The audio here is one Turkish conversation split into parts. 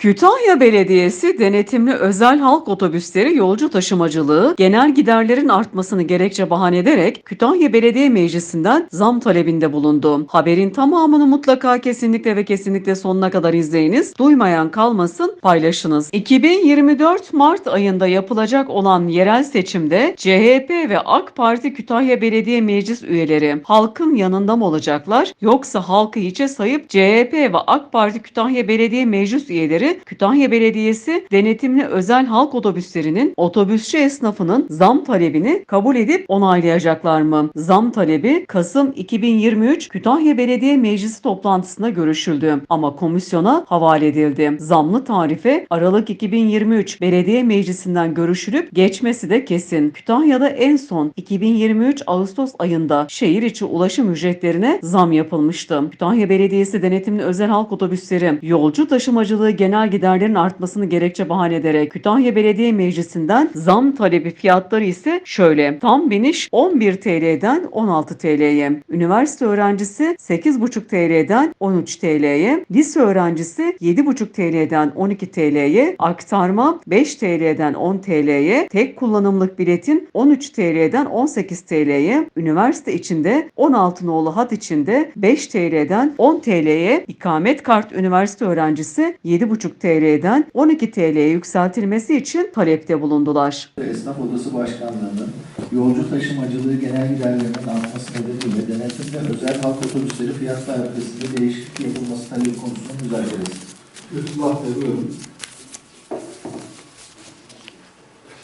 Kütahya Belediyesi denetimli özel halk otobüsleri yolcu taşımacılığı genel giderlerin artmasını gerekçe bahane ederek Kütahya Belediye Meclisi'nden zam talebinde bulundu. Haberin tamamını mutlaka kesinlikle ve kesinlikle sonuna kadar izleyiniz. Duymayan kalmasın paylaşınız. 2024 Mart ayında yapılacak olan yerel seçimde CHP ve AK Parti Kütahya Belediye Meclis üyeleri halkın yanında mı olacaklar yoksa halkı hiçe sayıp CHP ve AK Parti Kütahya Belediye Meclis üyeleri Kütahya Belediyesi denetimli özel halk otobüslerinin otobüsçü esnafının zam talebini kabul edip onaylayacaklar mı? Zam talebi Kasım 2023 Kütahya Belediye Meclisi toplantısında görüşüldü ama komisyona havale edildi. Zamlı tarife Aralık 2023 Belediye Meclisi'nden görüşülüp geçmesi de kesin. Kütahya'da en son 2023 Ağustos ayında şehir içi ulaşım ücretlerine zam yapılmıştı. Kütahya Belediyesi denetimli özel halk otobüsleri yolcu taşımacılığı genel giderlerin artmasını gerekçe bahane ederek Kütahya Belediye Meclisi'nden zam talebi fiyatları ise şöyle. Tam biniş 11 TL'den 16 TL'ye. Üniversite öğrencisi 8,5 TL'den 13 TL'ye. Lise öğrencisi 7,5 TL'den 12 TL'ye. Aktarma 5 TL'den 10 TL'ye. Tek kullanımlık biletin 13 TL'den 18 TL'ye. Üniversite içinde 16 nolu hat içinde 5 TL'den 10 TL'ye. ikamet kart üniversite öğrencisi 7,5 TL'den 12 TL'ye yükseltilmesi için talepte bulundular. Esnaf Odası Başkanlığı'nın yolcu taşımacılığı genel giderlerinin artması nedeniyle denetimde özel halk otobüsleri fiyat tarifesinde değişiklik yapılması talebi konusunun müzakeresi. Lütfullah Bey buyurun.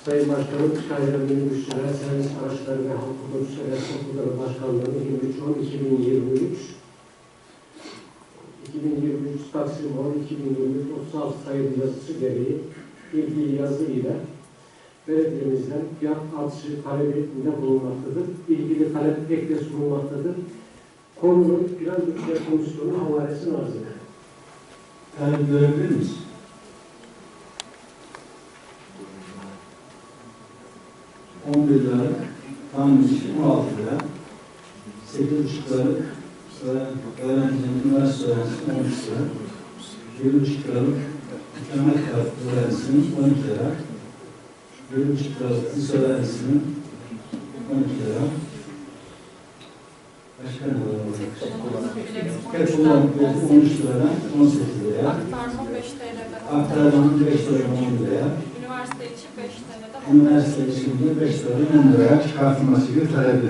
Sayın Başkanım, Kütahya Minibüsçüler, Servis Araçları ve Halk Otobüsleri Esnaf Odaları Başkanlığı 23-10-2023 2023 Taksim 10 2023 36 sayılı yazısı gereği ilgili yazı ile belediyemizden fiyat artışı talebinde bulunmaktadır. İlgili talep ekle sunulmaktadır. Konunun Plan Bütçe Komisyonu havalesini arz eder. Talep görebilir miyiz? On bir liralık, tam işi 16 lira. Sekiz buçuk liralık, öğren- öğrencinin, üniversite öğrencisinin 13 lira. Buçuk liralık, ikamet kartı öğrencisinin 12 lira. Buçuk liralık, lise öğrencisinin 12 lira. Başka ne var kullanımlık bileti 13 liradan 18 liraya. Aktarma 5 TL'den Aktarmanın 5 liradan 10 liraya. Üniversite için 5 TL'den 10 Üniversite içinde 5 liradan 10 liraya çıkartılması gibi talebi.